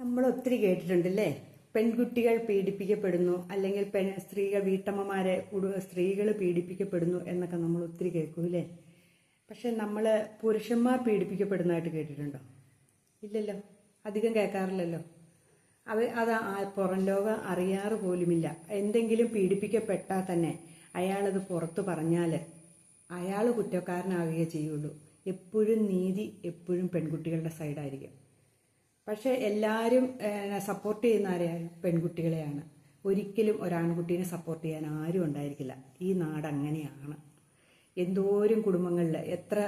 നമ്മൾ ഒത്തിരി കേട്ടിട്ടുണ്ടല്ലേ? പെൺകുട്ടികൾ പീഡിപ്പിക്കപ്പെടുന്നു അല്ലെങ്കിൽ പെൺ സ്ത്രീകൾ വീട്ടമ്മമാരെ സ്ത്രീകൾ പീഡിപ്പിക്കപ്പെടുന്നു എന്നൊക്കെ നമ്മൾ ഒത്തിരി കേൾക്കൂലേ പക്ഷെ നമ്മൾ പുരുഷന്മാർ പീഡിപ്പിക്കപ്പെടുന്നതായിട്ട് കേട്ടിട്ടുണ്ടോ? ഇല്ലല്ലോ. അധികം കേൾക്കാറില്ലല്ലോ. അവ അത് പുറം ലോകം അറിയാറ് പോലുമില്ല. എന്തെങ്കിലും പീഡിപ്പിക്കപ്പെട്ടാൽ തന്നെ അയാളത് പുറത്തു പറഞ്ഞാൽ അയാൾ കുറ്റക്കാരനാവുകയേ ചെയ്യുള്ളൂ. എപ്പോഴും നീതി എപ്പോഴും പെൺകുട്ടികളുടെ സൈഡായിരിക്കും. പക്ഷേ എല്ലാവരും സപ്പോർട്ട് ചെയ്യുന്ന ആരെയാണ് പെൺകുട്ടികളെയാണ്. ഒരിക്കലും ഒരാൺകുട്ടീനെ സപ്പോർട്ട് ചെയ്യാൻ ആരും ഉണ്ടായിരിക്കില്ല. ഈ നാട് അങ്ങനെയാണ്. എന്തോരം കുടുംബങ്ങളിൽ എത്ര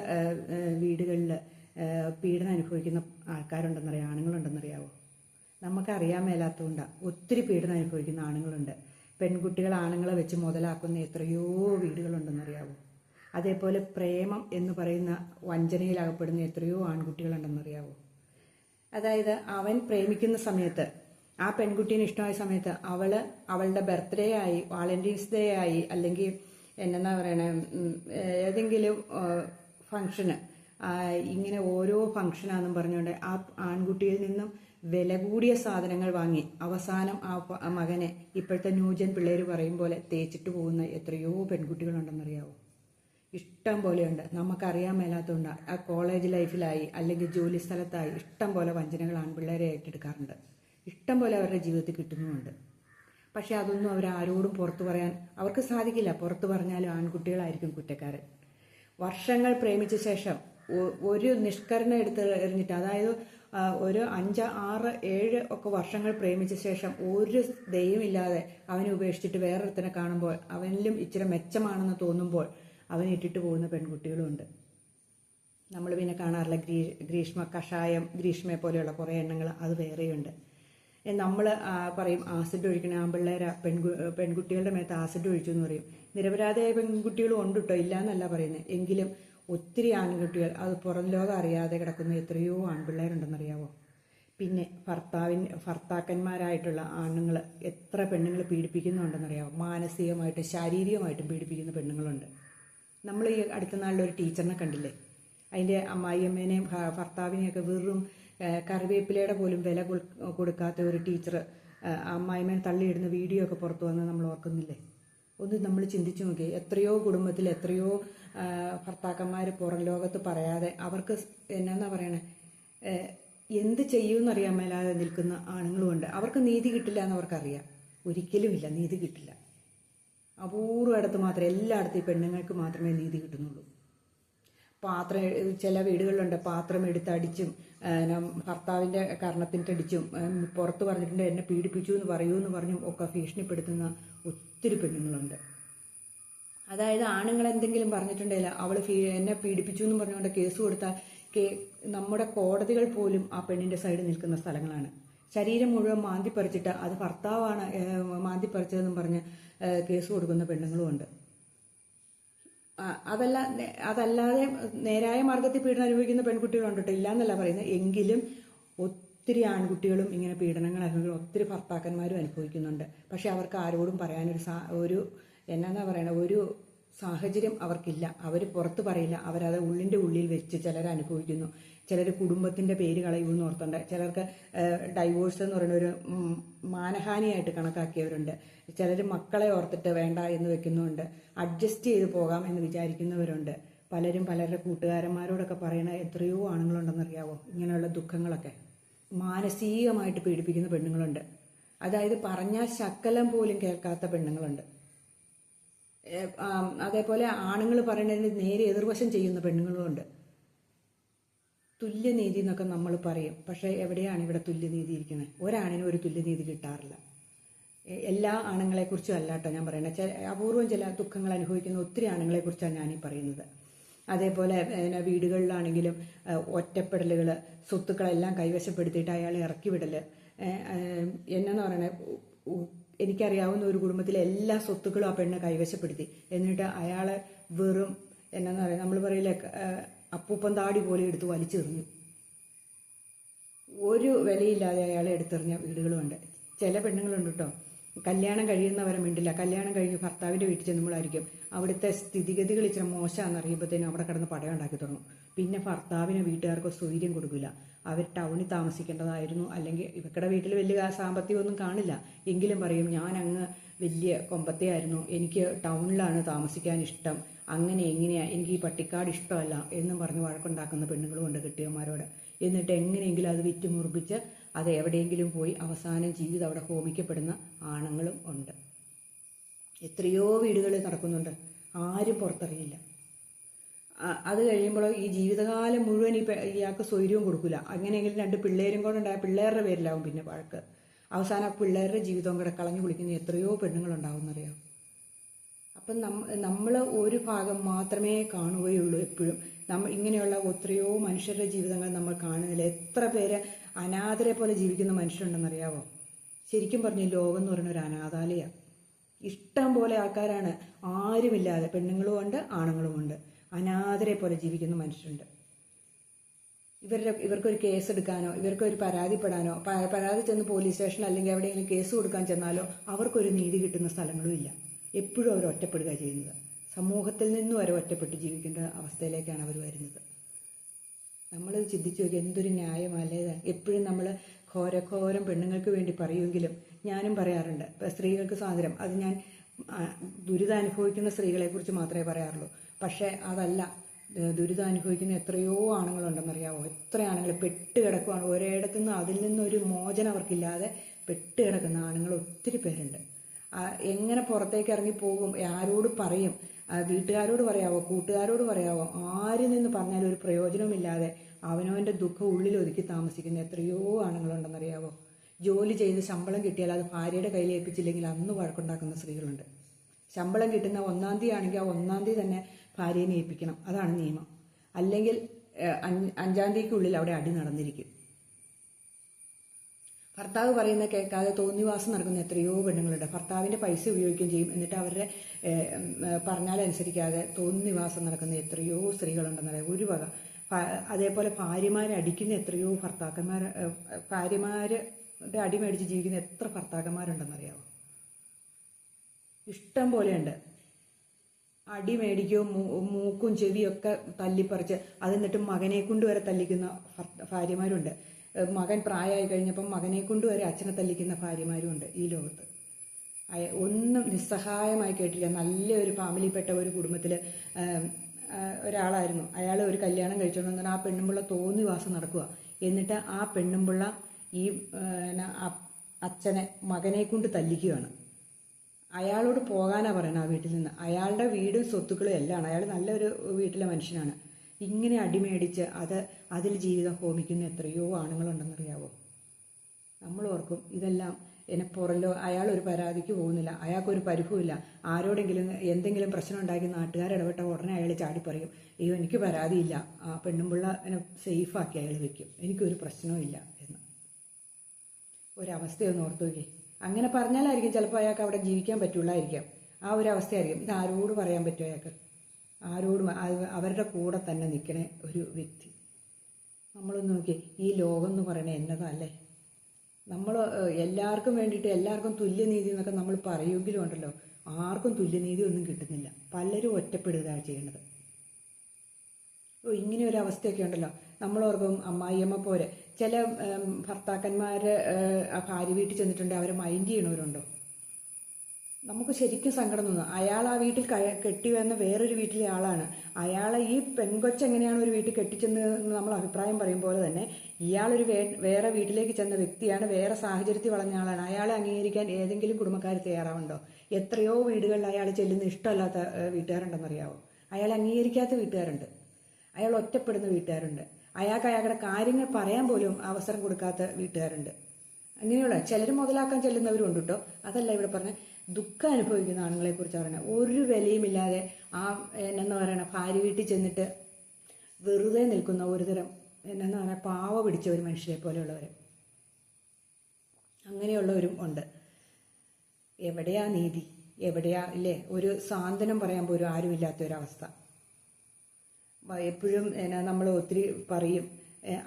വീടുകളിൽ പീഡനം അനുഭവിക്കുന്ന ആൾക്കാരുണ്ടെന്നറിയാം? ആണുങ്ങളുണ്ടെന്നറിയാവോ? നമുക്കറിയാൻ മേലാത്തതുകൊണ്ടാണ് ഒത്തിരി പീഡനം അനുഭവിക്കുന്ന ആണുങ്ങളുണ്ട്. പെൺകുട്ടികൾ ആണുങ്ങളെ വെച്ച് മുതലാക്കുന്ന എത്രയോ വീടുകളുണ്ടെന്നറിയാവോ? അതേപോലെ പ്രേമം എന്ന് പറയുന്ന വഞ്ചനയിൽ അകപ്പെടുന്ന എത്രയോ ആൺകുട്ടികളുണ്ടെന്നറിയാവോ? അതായത് അവൻ പ്രേമിക്കുന്ന സമയത്ത് ആ പെൺകുട്ടീനെ ഇഷ്ടമായ സമയത്ത് അവൾ അവളുടെ ബർത്ത്ഡേ ആയി വാളന്റീൻസ് ഡേ ആയി അല്ലെങ്കിൽ എന്നാ പറയണേ ഏതെങ്കിലും ഫങ്ഷന് ഇങ്ങനെ ഓരോ ഫങ്ഷനാണെന്നും പറഞ്ഞുകൊണ്ട് ആ ആൺകുട്ടിയിൽ നിന്നും വില കൂടിയ സാധനങ്ങൾ വാങ്ങി. അവസാനം ആ മകനെ ഇപ്പോഴത്തെ ന്യൂജൻ പിള്ളേർ പറയും പോലെ തേച്ചിട്ട് പോകുന്ന എത്രയോ പെൺകുട്ടികളുണ്ടെന്നറിയാവോ? ഇഷ്ടം പോലെയുണ്ട്. നമുക്കറിയാൻ മേലാത്തതുകൊണ്ട് ആ കോളേജ് ലൈഫിലായി അല്ലെങ്കിൽ ജോലി സ്ഥലത്തായി ഇഷ്ടം പോലെ വഞ്ചനകൾ ആൺപിള്ളേരെ ഏറ്റെടുക്കാറുണ്ട്. ഇഷ്ടം പോലെ അവരുടെ ജീവിതത്തിൽ കിട്ടുന്നുമുണ്ട്. പക്ഷേ അതൊന്നും അവർ ആരോടും പുറത്തു പറയാൻ അവർക്ക് സാധിക്കില്ല. പുറത്തു പറഞ്ഞാലും ആൺകുട്ടികളായിരിക്കും കുറ്റക്കാരൻ. വർഷങ്ങൾ പ്രേമിച്ച ശേഷം ഒരു നിഷ്കരണം എടുത്ത് എറിഞ്ഞിട്ട് അതായത് ഒരു അഞ്ച് ആറ് ഏഴ് ഒക്കെ വർഷങ്ങൾ പ്രേമിച്ച ശേഷം ഒരു ദയവുമില്ലാതെ അവനെ ഉപേക്ഷിച്ചിട്ട് വേറൊരുത്തനെ കാണുമ്പോൾ അവനിലും ഇച്ചിരി മെച്ചമാണെന്ന് തോന്നുമ്പോൾ അവൻ ഇട്ടിട്ട് പോകുന്ന പെൺകുട്ടികളുമുണ്ട് നമ്മൾ പിന്നെ കാണാറില്ല ഗ്രീ ഗ്രീഷ്മ കഷായം ഗ്രീഷ്മയെ പോലെയുള്ള കുറേ എണ്ണങ്ങൾ അത് വേറെയുണ്ട്. നമ്മൾ പറയും ആസിഡ് ഒഴിക്കണ ആൺപിള്ളേര പെൺകു പെൺകുട്ടികളുടെ മേത്ത് ആസിഡ് ഒഴിച്ചു എന്ന് പറയും. നിരപരാധിയായ പെൺകുട്ടികളും ഉണ്ട് കേട്ടോ ഇല്ല എന്നല്ല പറയുന്നത്. എങ്കിലും ഒത്തിരി ആൺകുട്ടികൾ അത് പുറം ലോകം അറിയാതെ കിടക്കുന്ന എത്രയോ ആൺപിള്ളേരുണ്ടെന്നറിയാവോ? പിന്നെ ഭർത്താവിൻ ഭർത്താക്കന്മാരായിട്ടുള്ള ആണുങ്ങൾ എത്ര പെണ്ണുങ്ങൾ പീഡിപ്പിക്കുന്നുണ്ടെന്നറിയാമോ മാനസികമായിട്ടും ശാരീരികമായിട്ടും പീഡിപ്പിക്കുന്ന പെണ്ണുങ്ങളുണ്ട്. നമ്മൾ ഈ അടുത്ത നാളിൽ ഒരു ടീച്ചറിനെ കണ്ടില്ലേ? അതിന്റെ അമ്മായിയമ്മേനെയും ഭർത്താവിനെയൊക്കെ വെറും കറിവേപ്പിലയുടെ പോലും വില കൊടുക്കാത്ത ഒരു ടീച്ചർ അമ്മായിമ്മേനെ തള്ളിയിടുന്ന വീഡിയോ ഒക്കെ പുറത്തു വന്ന് നമ്മൾ ഓർക്കുന്നില്ലേ? ഒന്ന് നമ്മൾ ചിന്തിച്ചു നോക്കി എത്രയോ കുടുംബത്തിൽ എത്രയോ ഭർത്താക്കന്മാർ പുറം ലോകത്ത് പറയാതെ അവർക്ക് എന്നാന്നാ പറയണേ? എന്ത് ചെയ്യുമെന്നറിയാൻ മേലാതെ നിൽക്കുന്ന ആണുങ്ങളുമുണ്ട്. അവർക്ക് നീതി കിട്ടില്ല എന്ന് അവർക്കറിയാം. ഒരിക്കലുമില്ല നീതി കിട്ടില്ല. അപൂർവ ഇടത്ത് മാത്രമേ എല്ലായിടത്തും ഈ പെണ്ണുങ്ങൾക്ക് മാത്രമേ നീതി കിട്ടുന്നുള്ളൂ. പാത്രം ചില വീടുകളിലുണ്ട് പാത്രം എടുത്തടിച്ചും ഭർത്താവിന്റെ കർണത്തിനടിച്ചും പുറത്ത് പറഞ്ഞിട്ടുണ്ട് എന്നെ പീഡിപ്പിച്ചു എന്ന് പറയൂ എന്ന് പറഞ്ഞും ഒക്കെ ഭീഷണിപ്പെടുത്തുന്ന ഒത്തിരി പെണ്ണുങ്ങളുണ്ട്. അതായത് ആണുങ്ങൾ എന്തെങ്കിലും പറഞ്ഞിട്ടുണ്ടെങ്കിൽ അവൾ എന്നെ പീഡിപ്പിച്ചു എന്ന് പറഞ്ഞുകൊണ്ട് കേസ് കൊടുത്താൽ നമ്മുടെ കോടതികൾ പോലും ആ പെണ്ണിന്റെ സൈഡ് നിൽക്കുന്ന സ്ഥലങ്ങളാണ്. ശരീരം മുഴുവൻ മാന്തിപ്പറിച്ചിട്ട് അത് ഭർത്താവാണ് മാന്തിപ്പറിച്ചതെന്നും മാന്തി പറഞ്ഞ് കേസ് കൊടുക്കുന്ന പെണ്ണുങ്ങളും ഉണ്ട് അതല്ല അതല്ലാതെ നേരായ മാർഗത്തിൽ പീഡനം അനുഭവിക്കുന്ന പെൺകുട്ടികളുണ്ട് കേട്ടോ പറയുന്നത്. എങ്കിലും ഒത്തിരി ആൺകുട്ടികളും ഇങ്ങനെ പീഡനങ്ങൾ അനുഭവിക്കുന്ന ഒത്തിരി ഭർത്താക്കന്മാരും അനുഭവിക്കുന്നുണ്ട്. പക്ഷെ അവർക്ക് ആരോടും പറയാനൊരു സാ ഒരു എന്നാന്നാ പറയണ ഒരു സാഹചര്യം അവർക്കില്ല. അവർ പുറത്ത് പറയില്ല. അവരത് ഉള്ളിന്റെ ഉള്ളിൽ വെച്ച് ചിലർ അനുഭവിക്കുന്നു ചിലർ കുടുംബത്തിന്റെ പേര് കളയുമെന്ന് ഓർത്തുണ്ട്. ചിലർക്ക് ഡൈവോഴ്സ് എന്ന് പറയുന്ന ഒരു മാനഹാനിയായിട്ട് കണക്കാക്കിയവരുണ്ട്. ചിലർ മക്കളെ ഓർത്തിട്ട് വേണ്ട എന്ന് വെക്കുന്നുണ്ട് അഡ്ജസ്റ്റ് ചെയ്ത് പോകാം എന്ന് വിചാരിക്കുന്നവരുണ്ട്. പലരും പലരുടെ കൂട്ടുകാരന്മാരോടൊക്കെ പറയണ എത്രയോ ആണുങ്ങളുണ്ടെന്നറിയാവോ? ഇങ്ങനെയുള്ള ദുഃഖങ്ങളൊക്കെ. മാനസികമായിട്ട് പീഡിപ്പിക്കുന്ന പെണ്ണുങ്ങളുണ്ട്. അതായത് പറഞ്ഞാൽ ശക്കലം പോലും കേൾക്കാത്ത പെണ്ണുങ്ങളുണ്ട്. അതേപോലെ ആണുങ്ങൾ പറയുന്നതിന് നേരെ എതിർവശം ചെയ്യുന്ന പെണ്ണുങ്ങളുമുണ്ട്. തുല്യനീതി എന്നൊക്കെ നമ്മൾ പറയും. പക്ഷേ എവിടെയാണ് ഇവിടെ തുല്യനീതി ഇരിക്കുന്നത്? ഒരാണിനും ഒരു തുല്യനീതി കിട്ടാറില്ല. എല്ലാ ആണുങ്ങളെക്കുറിച്ചും അല്ല കേട്ടോ ഞാൻ പറയുന്നത്. ചില അപൂർവം ചില ദുഃഖങ്ങൾ അനുഭവിക്കുന്ന ഒത്തിരി ആണുങ്ങളെക്കുറിച്ചാണ് ഞാനീ പറയുന്നത്. അതേപോലെ വീടുകളിലാണെങ്കിലും ഒറ്റപ്പെടലുകൾ സ്വത്തുക്കളെല്ലാം കൈവശപ്പെടുത്തിയിട്ട് അയാളെ ഇറക്കി വിടൽ എന്നെന്ന് പറയണേ എനിക്കറിയാവുന്ന ഒരു കുടുംബത്തിലെ എല്ലാ സ്വത്തുക്കളും ആ പെണ്ണ് കൈവശപ്പെടുത്തി. എന്നിട്ട് അയാളെ വെറും എന്നാന്ന് പറയുന്നത് നമ്മൾ പറയില്ലേ അപ്പൂപ്പൻ താടി പോലെ എടുത്ത് വലിച്ചെറിഞ്ഞു. ഒരു വിലയില്ലാതെ അയാളെ എടുത്തെറിഞ്ഞ വീടുകളുമുണ്ട് ചില പെണ്ണുങ്ങളുണ്ട് കേട്ടോ. കല്യാണം കഴിയുന്നവരെ മിണ്ടില്ല. കല്യാണം കഴിഞ്ഞ് ഭർത്താവിന്റെ വീട്ടിൽ ചെന്നുമ്പോഴായിരിക്കും അവിടുത്തെ സ്ഥിതിഗതികൾ ഇച്ചിരി മോശമാണെന്ന് അറിയുമ്പോഴത്തേനും അവിടെ കിടന്ന് പടയം ഉണ്ടാക്കി തുടങ്ങും. പിന്നെ ഭർത്താവിന് വീട്ടുകാർക്ക് സ്വൈര്യം കൊടുക്കില്ല. അവർ ടൗണിൽ താമസിക്കേണ്ടതായിരുന്നു. അല്ലെങ്കിൽ ഇവക്കടെ വീട്ടിൽ വലിയ സാമ്പത്തികമൊന്നും കാണില്ല. എങ്കിലും പറയും ഞാൻ അങ്ങ് വലിയ കൊമ്പത്തെ ആയിരുന്നു എനിക്ക് ടൗണിലാണ് താമസിക്കാൻ ഇഷ്ടം. അങ്ങനെ എങ്ങനെയാ എനിക്ക് ഈ പട്ടിക്കാട് ഇഷ്ടമല്ല എന്നും പറഞ്ഞ് വഴക്കുണ്ടാക്കുന്ന പെണ്ണുങ്ങളും ഉണ്ട് കെട്ടിയന്മാരോട്. എന്നിട്ട് എങ്ങനെയെങ്കിലും അത് വിറ്റ് മുറിപ്പിച്ച് അത് എവിടെയെങ്കിലും പോയി അവസാനം ജീവിതം അവിടെ ഹോമിക്കപ്പെടുന്ന ആണുങ്ങളും ഉണ്ട്. എത്രയോ വീടുകളിൽ നടക്കുന്നുണ്ട്. ആരും പുറത്തറിയില്ല അത് കഴിയുമ്പോൾ ഈ ജീവിതകാലം മുഴുവൻ ഈ ഇയാൾക്ക് സ്വൈര്യവും കൊടുക്കില്ല അങ്ങനെയെങ്കിലും രണ്ട് പിള്ളേരും കൂടെ ഉണ്ടായ പിള്ളേരുടെ പേരിലാവും പിന്നെ വഴക്ക്. അവസാനം പിള്ളേരുടെ ജീവിതവും കൂടെ കളഞ്ഞു കുളിക്കുന്ന എത്രയോ പെണ്ണുങ്ങളുണ്ടാവും എന്നറിയാം അപ്പം നമ്മ നമ്മൾ ഒരു ഭാഗം മാത്രമേ കാണുകയുള്ളൂ എപ്പോഴും. നമ്മൾ ഇങ്ങനെയുള്ള എത്രയോ മനുഷ്യരുടെ ജീവിതങ്ങൾ നമ്മൾ കാണുന്നില്ല. എത്ര പേര് അനാഥരെ പോലെ ജീവിക്കുന്ന മനുഷ്യരുണ്ടെന്നറിയാവോ? ശരിക്കും പറഞ്ഞു ലോകം എന്ന് പറയുന്ന ഒരു അനാഥാലയ. ഇഷ്ടം പോലെ ആൾക്കാരാണ്. ആരുമില്ലാതെ പെണ്ണുങ്ങളും ഉണ്ട് ആണുങ്ങളും ഉണ്ട്. അനാഥരെ പോലെ ജീവിക്കുന്ന മനുഷ്യരുണ്ട്. ഇവരുടെ ഇവർക്കൊരു കേസ് എടുക്കാനോ ഇവർക്കൊരു പരാതിപ്പെടാനോ പരാതി ചെന്ന് പോലീസ് സ്റ്റേഷനിൽ അല്ലെങ്കിൽ എവിടെയെങ്കിലും കേസ് കൊടുക്കാൻ ചെന്നാലോ അവർക്കൊരു നീതി കിട്ടുന്ന സ്ഥലങ്ങളും ഇല്ല. എപ്പോഴും അവർ ഒറ്റപ്പെടുക ചെയ്യുന്നത്. സമൂഹത്തിൽ നിന്നും അവർ ഒറ്റപ്പെട്ട് ജീവിക്കേണ്ട അവസ്ഥയിലേക്കാണ് അവർ വരുന്നത്. നമ്മൾ ചിന്തിച്ചു നോക്കി എന്തൊരു ന്യായമല്ലേ എപ്പോഴും നമ്മൾ ഘോരഘോരം പെണ്ണുങ്ങൾക്ക് വേണ്ടി പറയുമെങ്കിലും ഞാനും പറയാറുണ്ട്. സ്ത്രീകൾക്ക് സ്വാതന്ത്ര്യം. അത് ഞാൻ ദുരിതാനുഭവിക്കുന്ന സ്ത്രീകളെക്കുറിച്ച് മാത്രമേ പറയാറുള്ളൂ. പക്ഷേ അതല്ല ദുരിതാനുഭവിക്കുന്ന എത്രയോ ആണുങ്ങളുണ്ടെന്നറിയാമോ എത്ര ആണുങ്ങൾ പെട്ട് കിടക്കുവാണ്. ഒരിടത്തു നിന്ന് അതിൽ നിന്നൊരു മോചനം അവർക്കില്ലാതെ പെട്ട് കിടക്കുന്ന ആണുങ്ങൾ ഒത്തിരി പേരുണ്ട്. എങ്ങനെ പുറത്തേക്ക് ഇറങ്ങി പോകും? ആരോട് പറയും? വീട്ടുകാരോട് പറയാവോ? കൂട്ടുകാരോട് പറയാവോ? ആരിൽ നിന്ന് പറഞ്ഞാലും ഒരു പ്രയോജനമില്ലാതെ അവനവന്റെ ദുഃഖം ഉള്ളിൽ ഒതുക്കി താമസിക്കുന്ന എത്രയോ ആണുങ്ങളുണ്ടെന്നറിയാവോ? ജോലി ചെയ്ത് ശമ്പളം കിട്ടിയാൽ അത് ഭാര്യയുടെ കയ്യിൽ ഏൽപ്പിച്ചില്ലെങ്കിൽ അന്ന് വഴക്കുണ്ടാക്കുന്ന സ്ത്രീകളുണ്ട്. ശമ്പളം കിട്ടുന്ന ഒന്നാം തീയതി ആണെങ്കിൽ ആ ഒന്നാം തീയതി തന്നെ ഭാര്യനെ ഏൽപ്പിക്കണം. അതാണ് നിയമം. അല്ലെങ്കിൽ അഞ്ചാം തീയതിക്കുള്ളിൽ അവിടെ അടി നടന്നിരിക്കും. ഭർത്താവ് പറയുന്ന കേൾക്കാതെ തോന്നിവാസം നടക്കുന്ന എത്രയോ പെണ്ണുങ്ങളുണ്ട്. ഭർത്താവിന്റെ പൈസ ഉപയോഗിക്കുകയും ചെയ്യും. എന്നിട്ട് അവരുടെ പറഞ്ഞാലനുസരിക്കാതെ തോന്നിവാസം നടക്കുന്ന എത്രയോ സ്ത്രീകളുണ്ടെന്നറിയാം. ഒരു വക. അതേപോലെ ഭാര്യമാരെ അടിക്കുന്ന എത്രയോ ഭർത്താക്കന്മാർ ഭാര്യമാരുടെ അടിമേടിച്ച് ജീവിക്കുന്ന എത്ര ഭർത്താക്കന്മാരുണ്ടെന്നറിയാമോ ഇഷ്ടം പോലെയുണ്ട്. അടി മേടിക്കുകയും മൂക്കും ചെവിയൊക്കെ തല്ലിപ്പറിച്ച് അത് എന്നിട്ട് മകനെ കൊണ്ട് വരെ തല്ലിക്കുന്ന ഭാര്യമാരുണ്ട്. മകൻ പ്രായമായി കഴിഞ്ഞപ്പം മകനെ കൊണ്ട് വരെ അച്ഛനെ തല്ലിക്കുന്ന ഭാര്യമാരുമുണ്ട് ഈ ലോകത്ത്. ഒന്നും നിസ്സഹായമായി കേട്ടില്ല. നല്ലൊരു ഫാമിലിപ്പെട്ട ഒരു കുടുംബത്തിൽ ഒരാളായിരുന്നു. അയാൾ ഒരു കല്യാണം കഴിച്ചോണ്ട് ആ പെണ്ണുമ്പിള്ള തോന്നിവാസം നടക്കുക എന്നിട്ട് ആ പെണ്ണുമ്പിള്ള ഈ അച്ഛനെ മകനെ കൊണ്ട് തല്ലിക്കുകയാണ് അയാളോട് പോകാനാണ് പറയുന്നത് ആ വീട്ടിൽ നിന്ന്. അയാളുടെ വീടും സ്വത്തുക്കളും എല്ലാം അയാൾ നല്ലൊരു വീട്ടിലെ മനുഷ്യനാണ്. ഇങ്ങനെ അടിമേടിച്ച് അത് അതിൽ ജീവിതം ഹോമിക്കുന്ന എത്രയോ ആണുങ്ങളുണ്ടെന്നറിയാവോ? നമ്മൾ ഓർക്കും ഇതെല്ലാം എന്നെ പുറലോ അയാൾ ഒരു പരാതിക്ക് പോകുന്നില്ല അയാൾക്കൊരു പരിഭവമില്ല. ആരോടെങ്കിലും എന്തെങ്കിലും പ്രശ്നം ഉണ്ടാക്കി നാട്ടുകാരിടപെട്ട ഉടനെ അയാൾ ചാടി പറയും അയ്യോ എനിക്ക് പരാതിയില്ല. ആ പെണ്ണുമ്പിള്ള എന്നെ സേഫാക്കി അയാൾ വെക്കും. എനിക്കൊരു പ്രശ്നവും ഇല്ല എന്ന്. ഒരവസ്ഥയൊന്ന് ഓർത്തു നോക്കി അങ്ങനെ പറഞ്ഞാലായിരിക്കും ചിലപ്പോൾ അയാൾക്ക് അവിടെ ജീവിക്കാൻ പറ്റുള്ളായിരിക്കാം. ആ ഒരു അവസ്ഥയായിരിക്കും. ഇത് ആരോട് പറയാൻ പറ്റുമോ അയാൾക്ക്? ആരോടും അവരുടെ കൂടെ തന്നെ നിൽക്കണ ഒരു വ്യക്തി. നമ്മളൊന്ന് നോക്കി ഈ ലോകം എന്ന് പറയണത് എന്നതല്ലേ നമ്മൾ എല്ലാവർക്കും വേണ്ടിയിട്ട് എല്ലാവർക്കും തുല്യനീതി എന്നൊക്കെ നമ്മൾ പറയുമെങ്കിലും ഉണ്ടല്ലോ ആർക്കും തുല്യനീതി ഒന്നും കിട്ടുന്നില്ല. പലരും ഒറ്റപ്പെടുക ചെയ്യണത് ഓ ഇങ്ങനെ ഒരു അവസ്ഥയൊക്കെ ഉണ്ടല്ലോ. നമ്മളോർക്കും അമ്മായിയമ്മ പോലെ ചില ഭർത്താക്കന്മാർ ഭാര്യ വീട്ടിൽ ചെന്നിട്ടുണ്ട് അവരെ മൈൻഡ് ചെയ്യണവരുണ്ടോ? നമുക്ക് ശരിക്കും സങ്കടം തോന്നും. അയാൾ ആ വീട്ടിൽ കെട്ടി വന്ന വേറൊരു വീട്ടിലെ ആളാണ്. അയാളെ ഈ പെങ്കൊച്ചെങ്ങനെയാണ് ഒരു വീട്ടിൽ കെട്ടിച്ചെന്ന് നമ്മൾ അഭിപ്രായം പറയും പോലെ തന്നെ ഇയാളൊരു വേറെ വീട്ടിലേക്ക് ചെന്ന വ്യക്തിയാണ് വേറെ സാഹചര്യത്തിൽ വളഞ്ഞ ആളാണ്. അയാളെ അംഗീകരിക്കാൻ ഏതെങ്കിലും കുടുംബക്കാർ തയ്യാറാവുണ്ടോ എത്രയോ വീടുകളിൽ അയാൾ ചെല്ലുന്ന ഇഷ്ടമല്ലാത്ത വീട്ടുകാരുണ്ടെന്നറിയാവോ? അയാൾ അംഗീകരിക്കാത്ത വീട്ടുകാരുണ്ട്. അയാൾ ഒറ്റപ്പെടുന്ന വീട്ടുകാരുണ്ട്. അയാൾക്ക് അയാളുടെ കാര്യങ്ങൾ പറയാൻ പോലും അവസരം കൊടുക്കാത്ത വീട്ടുകാരുണ്ട്. അങ്ങനെയുള്ള ചിലർ മുതലാക്കാൻ ചെല്ലുന്നവരുണ്ട് കേട്ടോ അതല്ല ഇവിടെ പറഞ്ഞ ദുഃഖം അനുഭവിക്കുന്ന ആണുങ്ങളെ കുറിച്ച് പറയുന്നത് ഒരു വിലയുമില്ലാതെ ആ എന്നു പറയണ ഭാര്യ വീട്ടിൽ ചെന്നിട്ട് വെറുതെ നിൽക്കുന്ന ഒരുതരം എന്നു പറഞ്ഞാൽ പാവ പിടിച്ച ഒരു മനുഷ്യരെ പോലെയുള്ളവർ അങ്ങനെയുള്ളവരും ഉണ്ട്. എവിടെയാ നീതി? എവിടെയാ ഇല്ലേ? ഒരു സാന്ത്വനം പറയാൻ പോലും ആരുമില്ലാത്ത ഒരവസ്ഥ എപ്പോഴും നമ്മൾ ഒത്തിരി പറയും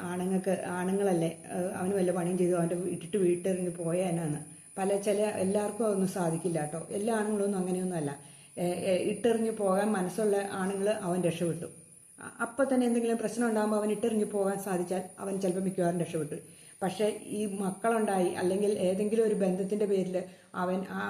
ആണുങ്ങൾക്ക് ആണുങ്ങളല്ലേ അവന് വല്ല പണിയും ചെയ്തു അവന്റെ ഇട്ടിട്ട് വീട്ടിറങ്ങി പോയാനാണ് പല ചില എല്ലാവർക്കും അതൊന്നും സാധിക്കില്ല കേട്ടോ. എല്ലാ ആണുങ്ങളൊന്നും അങ്ങനെയൊന്നും അല്ല. ഏഹ്, ഏഹ്, ഇട്ടെറിഞ്ഞ് പോകാൻ മനസ്സുള്ള ആണുങ്ങൾ അവൻ രക്ഷപ്പെട്ടു. അപ്പൊ തന്നെ എന്തെങ്കിലും പ്രശ്നം ഉണ്ടാകുമ്പോൾ അവൻ ഇട്ടെറിഞ്ഞ് പോകാൻ സാധിച്ചാൽ അവൻ ചിലപ്പോൾ മിക്കവാറും രക്ഷപ്പെട്ടു. പക്ഷേ ഈ മക്കളുണ്ടായി അല്ലെങ്കിൽ ഏതെങ്കിലും ഒരു ബന്ധത്തിന്റെ പേരിൽ അവൻ ആ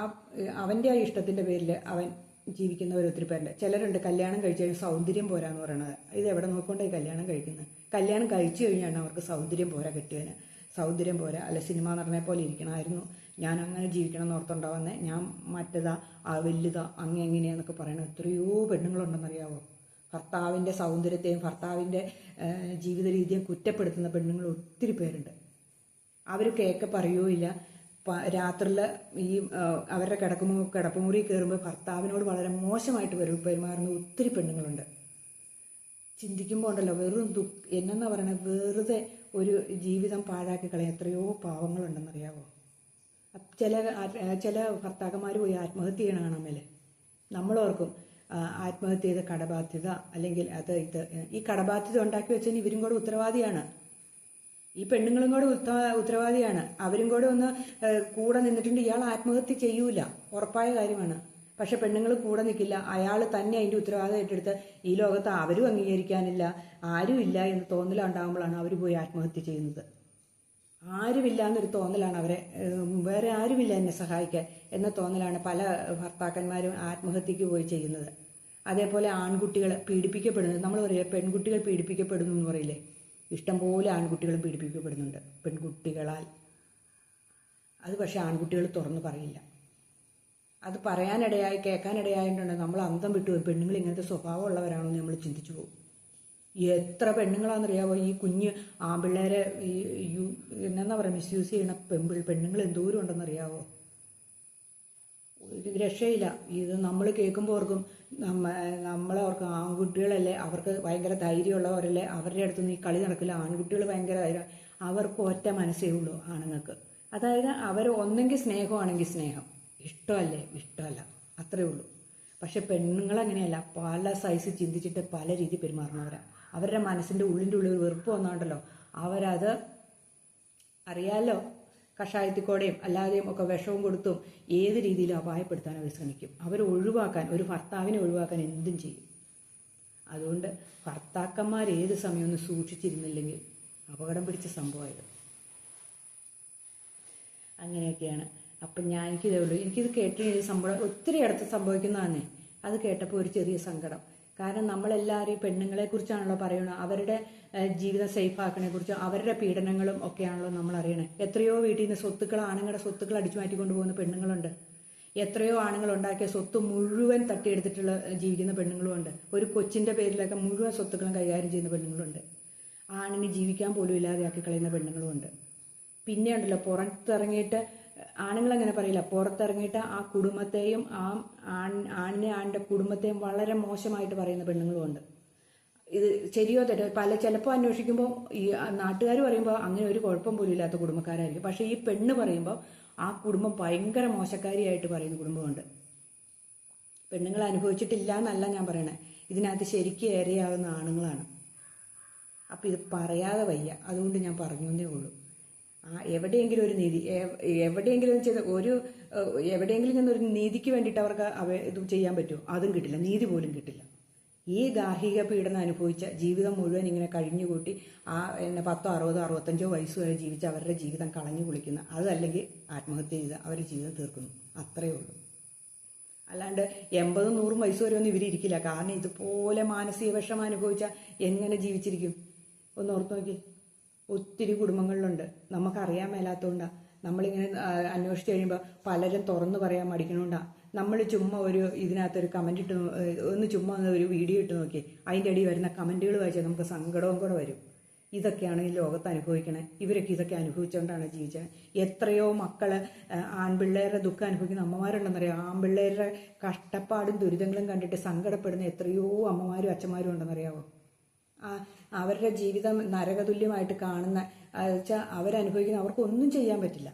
അവന്റെ ആ ഇഷ്ടത്തിന്റെ പേരിൽ അവൻ ജീവിക്കുന്നവർ ഒത്തിരി പേരുണ്ട് ചിലരുണ്ട് കല്യാണം കഴിച്ചു കഴിഞ്ഞാൽ സൗന്ദര്യം പോരാന്ന് പറയണത്. ഇത് എവിടെ നോക്കുകൊണ്ടേ കല്യാണം കഴിക്കുന്നത്? കല്യാണം കഴിച്ചു കഴിഞ്ഞാണ് അവർക്ക് സൗന്ദര്യം പോരാ കിട്ടിയതിന്. സൗന്ദര്യം പോരാ. അല്ല സിനിമ നടനെ പോലെ ഇരിക്കണമായിരുന്നു. ഞാൻ അങ്ങനെ ജീവിക്കണം എന്ന് ഓർത്തുണ്ടാവുന്നേ ഞാൻ മറ്റേതാ ആ വലുതാ അങ്ങനെ എങ്ങനെയാണെന്നൊക്കെ പറയണ എത്രയോ പെണ്ണുങ്ങളുണ്ടെന്നറിയാവോ? ഭർത്താവിന്റെ സൗന്ദര്യത്തെയും ഭർത്താവിന്റെ ജീവിത രീതിയും കുറ്റപ്പെടുത്തുന്ന പെണ്ണുങ്ങൾ ഒത്തിരി പേരുണ്ട്. അവർ കേക്ക് പറയുകയില്ല രാത്രിയിൽ ഈ അവരുടെ കിടക്കുമു കിടപ്പുമുറി കയറുമ്പോൾ ഭർത്താവിനോട് വളരെ മോശമായിട്ട് വരും പെരുമാറുന്ന ഒത്തിരി പെണ്ണുങ്ങളുണ്ട്. ചിന്തിക്കുമ്പോൾ ഉണ്ടല്ലോ വെറും ദുഃഖ എന്നെന്നാ പറയണത് വെറുതെ ഒരു ജീവിതം പാഴാക്കി കളയാൻ എത്രയോ പാവങ്ങളുണ്ടെന്നറിയാവോ? ചില ചില ഭർത്താക്കന്മാർ പോയി ആത്മഹത്യ ചെയ്യണ കാണാമല്ലേ നമ്മളോർക്കും ആത്മഹത്യ ചെയ്ത കടബാധ്യത അല്ലെങ്കിൽ അത് ഇത് ഈ കടബാധ്യത ഉണ്ടാക്കി വെച്ചതിന് ഇവരും കൂടെ ഉത്തരവാദിയാണ്. ഈ പെണ്ണുങ്ങളും കൂടെ ഉത്ത- ഉത്തരവാദിയാണ്. അവരും കൂടെ ഒന്ന് കൂടെ നിന്നിട്ടുണ്ട്. ഇയാൾ ആത്മഹത്യ ചെയ്യൂല. ഉറപ്പായ കാര്യമാണ്. പക്ഷെ പെണ്ണുങ്ങൾ കൂടെ നിൽക്കില്ല അയാൾ തന്നെ അതിന്റെ ഉത്തരവാദിത്തം ഏറ്റെടുത്ത് ഈ ലോകത്ത് അവരും അംഗീകരിക്കാനില്ല. ആരും ഇല്ല എന്ന് തോന്നലുണ്ടാകുമ്പോഴാണ് അവർ പോയി ആത്മഹത്യ ചെയ്യുന്നത്. ആരുമില്ല എന്നൊരു തോന്നലാണ് അവരെ. വേറെ ആരുമില്ല എന്നെ സഹായിക്കാൻ എന്ന തോന്നലാണ് പല ഭർത്താക്കന്മാരും ആത്മഹത്യക്ക് പോയി ചെയ്യുന്നത്. അതേപോലെ ആൺകുട്ടികൾ പീഡിപ്പിക്കപ്പെടുന്നത്. നമ്മൾ പറയുക പെൺകുട്ടികൾ പീഡിപ്പിക്കപ്പെടുന്നു എന്ന് പറയില്ലേ? ഇഷ്ടംപോലെ ആൺകുട്ടികളും പീഡിപ്പിക്കപ്പെടുന്നുണ്ട്. പെൺകുട്ടികളാൽ. അത് പക്ഷേ ആൺകുട്ടികൾ തുറന്നു പറയില്ല. അത് പറയാനിടയായി കേൾക്കാനിടയായിട്ടുണ്ട്. നമ്മൾ അന്തം വിട്ടു പെണ്ണുങ്ങൾ ഇങ്ങനത്തെ സ്വഭാവമുള്ളവരാണെന്ന് നമ്മൾ ചിന്തിച്ചു പോകും. എത്ര പെണ്ണുങ്ങളാണെന്നറിയാവോ? ഈ കുഞ്ഞ് ആൺപിള്ളേരെ ഈ യു എന്നാ പറയുക മിസ്യൂസ് ചെയ്യണ പെൺപിൾ പെണ്ണുങ്ങൾ എന്തോരം ഉണ്ടെന്നറിയാവോ? ഒരു രക്ഷയില്ല. ഇത് നമ്മൾ കേൾക്കുമ്പോൾ ഓർക്കും നമ്മ നമ്മളെ ഓർക്കും ആൺകുട്ടികളല്ലേ അവർക്ക് ഭയങ്കര ധൈര്യമുള്ളവരല്ലേ അവരുടെ അടുത്തൊന്നും ഈ കളി നടക്കില്ല. ആൺകുട്ടികൾ ഭയങ്കര ധൈര്യം അവർക്ക് ഒറ്റ മനസ്സേ ഉള്ളൂ ആണുങ്ങൾക്ക്. അതായത് അവർ ഒന്നെങ്കിൽ സ്നേഹമാണെങ്കിൽ സ്നേഹം. ഇഷ്ടമല്ലേ? ഇഷ്ടമല്ല. അത്രേ ഉള്ളൂ. പക്ഷെ പെണ്ണുങ്ങൾ അങ്ങനെയല്ല പല സൈസ് ചിന്തിച്ചിട്ട് പല രീതി പെരുമാറുന്നവരാണ് അവരുടെ മനസ്സിന്റെ ഉള്ളിന്റെ ഉള്ളിൽ വെറുപ്പ് വന്നാണ്ടല്ലോ. അവരത് അറിയാലോ? കഷായത്തിക്കൂടെയും അല്ലാതെയും ഒക്കെ വിഷവും കൊടുത്തും ഏത് രീതിയിലും അപായപ്പെടുത്താൻ അവർ ശ്രമിക്കും. അവരെ ഒഴിവാക്കാൻ ഒരു ഭർത്താവിനെ ഒഴിവാക്കാൻ എന്തും ചെയ്യും. അതുകൊണ്ട് ഭർത്താക്കന്മാർ ഏത് സമയം ഒന്ന് സൂക്ഷിച്ചിരുന്നില്ലെങ്കിൽ അപകടം പിടിച്ച സംഭവമായത് അങ്ങനെയൊക്കെയാണ്. അപ്പം ഞാൻ എനിക്കിതേ ഉള്ളൂ. എനിക്കിത് കേട്ട് സംഭവം ഒത്തിരി ഇടത്ത് സംഭവിക്കുന്നതാണ് അത് കേട്ടപ്പോൾ ഒരു ചെറിയ സങ്കടം. കാരണം നമ്മളെല്ലാവരും പെണ്ണുങ്ങളെ കുറിച്ചാണല്ലോ പറയുന്നത് അവരുടെ ജീവിതം സേഫ് ആക്കണെ കുറിച്ച് അവരുടെ പീഡനങ്ങളും ഒക്കെയാണല്ലോ നമ്മൾ അറിയണേ എത്രയോ വീട്ടിൽ നിന്ന് സ്വത്തുക്കൾ ആണുങ്ങളുടെ സ്വത്തുക്കൾ അടിച്ചു മാറ്റി കൊണ്ടുപോകുന്ന പെണ്ണുങ്ങളുണ്ട്. എത്രയോ ആണുങ്ങൾ ഉണ്ടാക്കിയ സ്വത്ത് മുഴുവൻ തട്ടിയെടുത്തിട്ടുള്ള ജീവിക്കുന്ന പെണ്ണുങ്ങളുമുണ്ട്. ഒരു കൊച്ചിന്റെ പേരിലൊക്കെ മുഴുവൻ സ്വത്തുക്കളും കൈകാര്യം ചെയ്യുന്ന പെണ്ണുങ്ങളുണ്ട്. ആണിന് ജീവിക്കാൻ പോലും ഇല്ലാതെയാക്കി കളയുന്ന പെണ്ണുങ്ങളുമുണ്ട്. പിന്നെ ഉണ്ടല്ലോ പുറത്തിറങ്ങിയിട്ട് ആണുങ്ങൾ അങ്ങനെ പറയില്ല. പുറത്തിറങ്ങിയിട്ട് ആ കുടുംബത്തെയും ആ ആണിനെ ആണിന്റെ കുടുംബത്തെയും വളരെ മോശമായിട്ട് പറയുന്ന പെണ്ണുങ്ങളുമുണ്ട്. ഇത് ശരിയോ തെറ്റോ? പല ചിലപ്പോൾ അന്വേഷിക്കുമ്പോൾ ഈ നാട്ടുകാർ പറയുമ്പോൾ അങ്ങനെ ഒരു കുഴപ്പം പോലും ഇല്ലാത്ത കുടുംബക്കാരായിരിക്കും. പക്ഷേ ഈ പെണ്ണ് പറയുമ്പോൾ ആ കുടുംബം ഭയങ്കര മോശക്കാരിയായിട്ട് പറയുന്ന കുടുംബമുണ്ട്. പെണ്ണുങ്ങൾ അനുഭവിച്ചിട്ടില്ല എന്നല്ല ഞാൻ പറയണേ. ഇതിനകത്ത് ശരിക്കും ഏറെയാകുന്ന ആണുങ്ങളാണ്. അപ്പം ഇത് പറയാതെ വയ്യ. അതുകൊണ്ട് ഞാൻ പറഞ്ഞു എന്നേ ഉള്ളൂ. ആ എവിടെയെങ്കിലും ഒരു നീതി എവിടെയെങ്കിലും ചെയ്ത ഒരു എവിടെയെങ്കിലും ചെന്ന് ഒരു നീതിക്ക് വേണ്ടിയിട്ട് അവർക്ക് അവ ഇത് ചെയ്യാൻ പറ്റുമോ? അതും കിട്ടില്ല നീതി പോലും കിട്ടില്ല. ഈ ഗാർഹിക പീഡനം അനുഭവിച്ച ജീവിതം മുഴുവൻ ഇങ്ങനെ കഴിഞ്ഞുകൂട്ടി ആ എന്നെ പത്തോ അറുപതോ അറുപത്തഞ്ചോ വയസ്സ് വരെ ജീവിച്ച് അവരുടെ ജീവിതം കളഞ്ഞു കുളിക്കുന്ന അതല്ലെങ്കിൽ ആത്മഹത്യ ചെയ്ത് അവരുടെ ജീവിതം തീർക്കുന്നു. അത്രയേ ഉള്ളൂ. അല്ലാണ്ട് എൺപതും നൂറും വയസ്സ് വരെ ഒന്നും ഇവരിയ്ക്കില്ല കാരണം ഇതുപോലെ മാനസിക വിഷമം അനുഭവിച്ച എങ്ങനെ ജീവിച്ചിരിക്കും? ഒന്ന് ഓർത്ത് നോക്കി. ഒത്തിരി കുടുംബങ്ങളിലുണ്ട്. നമുക്കറിയാൻ മേലാത്തതുകൊണ്ടാണ് നമ്മളിങ്ങനെ അന്വേഷിച്ച് കഴിയുമ്പോൾ പലരും തുറന്നു പറയാൻ മടിക്കണോണ്ടാ. നമ്മൾ ചുമ്മാ ഒരു ഇതിനകത്തൊരു കമന്റ് ഇട്ട് ഒന്ന് ചുമ്മാ ഒരു വീഡിയോ ഇട്ട് നോക്കി. അതിന്റെ അടി വരുന്ന കമന്റുകൾ വായിച്ചാൽ നമുക്ക് സങ്കടവും കൂടെ വരും. ഇതൊക്കെയാണ് ഈ ലോകത്ത് അനുഭവിക്കണേ. ഇവരൊക്കെ ഇതൊക്കെ അനുഭവിച്ചുകൊണ്ടാണ് ജീവിച്ചത്. എത്രയോ മക്കൾ ആ, ആൺപിള്ളേരുടെ ദുഃഖം അനുഭവിക്കുന്ന അമ്മമാരുണ്ടെന്നറിയാം. ആൺപിള്ളേരുടെ കഷ്ടപ്പാടും ദുരിതങ്ങളും കണ്ടിട്ട് സങ്കടപ്പെടുന്ന എത്രയോ അമ്മമാരും അച്ഛന്മാരും ഉണ്ടെന്നറിയാവോ? ആ, അവരുടെ ജീവിതം നരകതുല്യമായിട്ട് കാണുന്ന വെച്ചാൽ അവരനുഭവിക്കുന്ന അവർക്ക് ഒന്നും ചെയ്യാൻ പറ്റില്ല.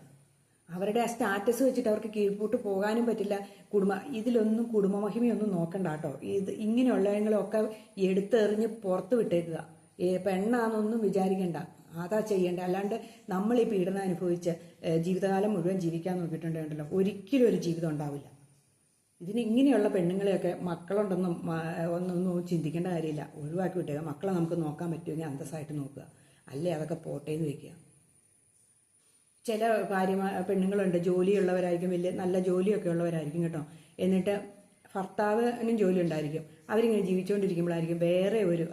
അവരുടെ ആ സ്റ്റാറ്റസ് വെച്ചിട്ട് അവർക്ക് കീഴ്പോട്ട് പോകാനും പറ്റില്ല. കുടുംബ ഇതിലൊന്നും കുടുംബമഹിമയൊന്നും നോക്കണ്ട കേട്ടോ. ഇത് ഇങ്ങനെയുള്ളവങ്ങളൊക്കെ എടുത്തെറിഞ്ഞ് പുറത്ത് വിട്ടേക്കുക. പെണ്ണാന്നൊന്നും വിചാരിക്കണ്ട. അതാ ചെയ്യേണ്ട. അല്ലാണ്ട് നമ്മൾ ഈ പീഡനം അനുഭവിച്ച് ജീവിതകാലം മുഴുവൻ ജീവിക്കാൻ നോക്കിയിട്ടുണ്ടെങ്കിലോ ഒരിക്കലും ഒരു ജീവിതം ഉണ്ടാവില്ല. ഇതിന് ഇങ്ങനെയുള്ള പെണ്ണുങ്ങളെയൊക്കെ മക്കളുണ്ടെന്നും ഒന്നൊന്നും ചിന്തിക്കേണ്ട കാര്യമില്ല. ഒഴിവാക്കി വിട്ടേക്കാം. മക്കളെ നമുക്ക് നോക്കാൻ പറ്റുമെങ്കിൽ അന്തസ്സായിട്ട് നോക്കുക. അല്ലേ? അതൊക്കെ പോട്ടേന്ന് വയ്ക്കുക ചില ഭാര്യ പെണ്ണുങ്ങളുണ്ട്. ജോലിയുള്ളവരായിരിക്കും. വലിയ നല്ല ജോലിയൊക്കെ ഉള്ളവരായിരിക്കും കേട്ടോ. എന്നിട്ട് ഭർത്താവിനും ജോലി ഉണ്ടായിരിക്കും. അവരിങ്ങനെ ജീവിച്ചുകൊണ്ടിരിക്കുമ്പോഴായിരിക്കും വേറെ ഒരു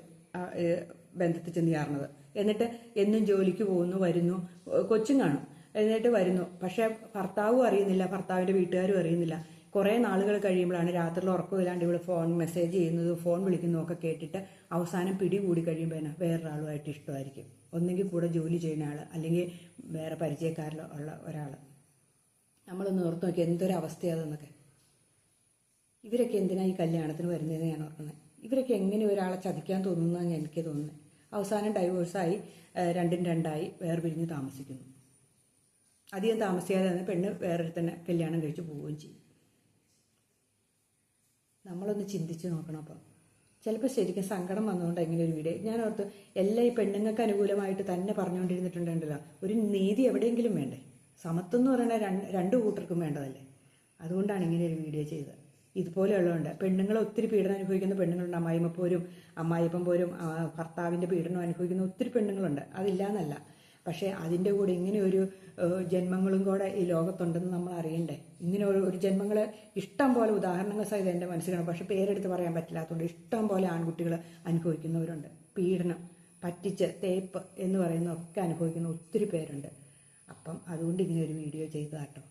ബന്ധത്തിൽ ചെന്ന് ചേർന്നത് എന്നിട്ട് എന്നും ജോലിക്ക് പോകുന്നു വരുന്നു. കൊച്ചും കാണും. എന്നിട്ട് വരുന്നു. പക്ഷേ ഭർത്താവും അറിയുന്നില്ല. ഭർത്താവിന്റെ വീട്ടുകാരും അറിയുന്നില്ല. കുറേ നാളുകൾ കഴിയുമ്പോഴാണ് രാത്രിയിൽ ഉറക്കമില്ലാണ്ട് ഇവിടെ ഫോൺ മെസ്സേജ് ചെയ്യുന്നതും ഫോൺ വിളിക്കുന്നതും ഒക്കെ കേട്ടിട്ട് അവസാനം പിടികൂടി കഴിയുമ്പോൾ തന്നെ വേറൊരാളുമായിട്ട് ഇഷ്ടമായിരിക്കും. ഒന്നെങ്കിൽ കൂടെ ജോലി ചെയ്യുന്ന ആൾ അല്ലെങ്കിൽ വേറെ പരിചയക്കാരിലോ ഉള്ള ഒരാൾ നമ്മളൊന്ന് ഓർത്ത് നോക്കി എന്തൊരു അവസ്ഥയാതെന്നൊക്കെ ഇവരൊക്കെ എന്തിനാ ഈ കല്യാണത്തിന് വരുന്നതെന്ന് ഞാൻ ഓർക്കുന്നത്. ഇവരൊക്കെ എങ്ങനെ ഒരാളെ ചതിക്കാൻ തോന്നുന്നതാണ് എനിക്ക് തോന്നുന്നത് അവസാനം ഡൈവോഴ്സായി രണ്ടും രണ്ടായി വേർപിരിഞ്ഞ് താമസിക്കുന്നു. അധികം താമസിക്കാതെ തന്നെ പെണ്ണ് വേറൊരു തന്നെ കല്യാണം കഴിച്ച് പോവുകയും ചെയ്യും. നമ്മളൊന്ന് ചിന്തിച്ച് നോക്കണം അപ്പം. ചിലപ്പോൾ ശരിക്കും സങ്കടം വന്നുകൊണ്ട് ഇങ്ങനെ ഒരു വീഡിയോ. ഞാൻ ഓർത്ത് എല്ലാ ഈ പെണ്ണുങ്ങൾക്ക് അനുകൂലമായിട്ട് തന്നെ പറഞ്ഞുകൊണ്ടിരുന്നിട്ടുണ്ടല്ലോ. ഒരു നീതി എവിടെയെങ്കിലും വേണ്ടേ? സമത്വം എന്ന് പറയുന്ന രണ്ട് കൂട്ടർക്കും വേണ്ടതല്ലേ? അതുകൊണ്ടാണ് ഇങ്ങനെ ഒരു വീഡിയോ ചെയ്തത്. ഇതുപോലെയുള്ളതുണ്ട് പെണ്ണുങ്ങളെ ഒത്തിരി പീഡനം അനുഭവിക്കുന്ന പെണ്ണുങ്ങളുണ്ട്. അമ്മായിമ്മ പോരും അമ്മായിപ്പം പോരും ഭർത്താവിന്റെ പീഡനം അനുഭവിക്കുന്ന ഒത്തിരി പെണ്ണുങ്ങളുണ്ട്. അതില്ല എന്നല്ല പക്ഷേ അതിന്റെ കൂടെ ഇങ്ങനെ ഒരു ജന്മങ്ങളും കൂടെ ഈ ലോകത്തുണ്ടെന്ന് നമ്മൾ അറിയണ്ടേ? ഇങ്ങനെ ഒരു ഒരു ജന്മങ്ങൾ ഇഷ്ടം പോലെ ഉദാഹരണങ്ങൾ സഹിതം എന്റെ മനസ്സിലാണ്. പക്ഷെ പേരെടുത്ത് പറയാൻ പറ്റില്ലാത്തതുകൊണ്ട് ഇഷ്ടം പോലെ ആൺകുട്ടികൾ അനുഭവിക്കുന്നവരുണ്ട്. പീഡനം പറ്റിച്ച് തേപ്പ് എന്ന് പറയുന്ന ഒക്കെ അനുഭവിക്കുന്ന ഒത്തിരി പേരുണ്ട്. അപ്പം അതുകൊണ്ട് ഇങ്ങനെ ഒരു വീഡിയോ ചെയ്തതാട്ടോ.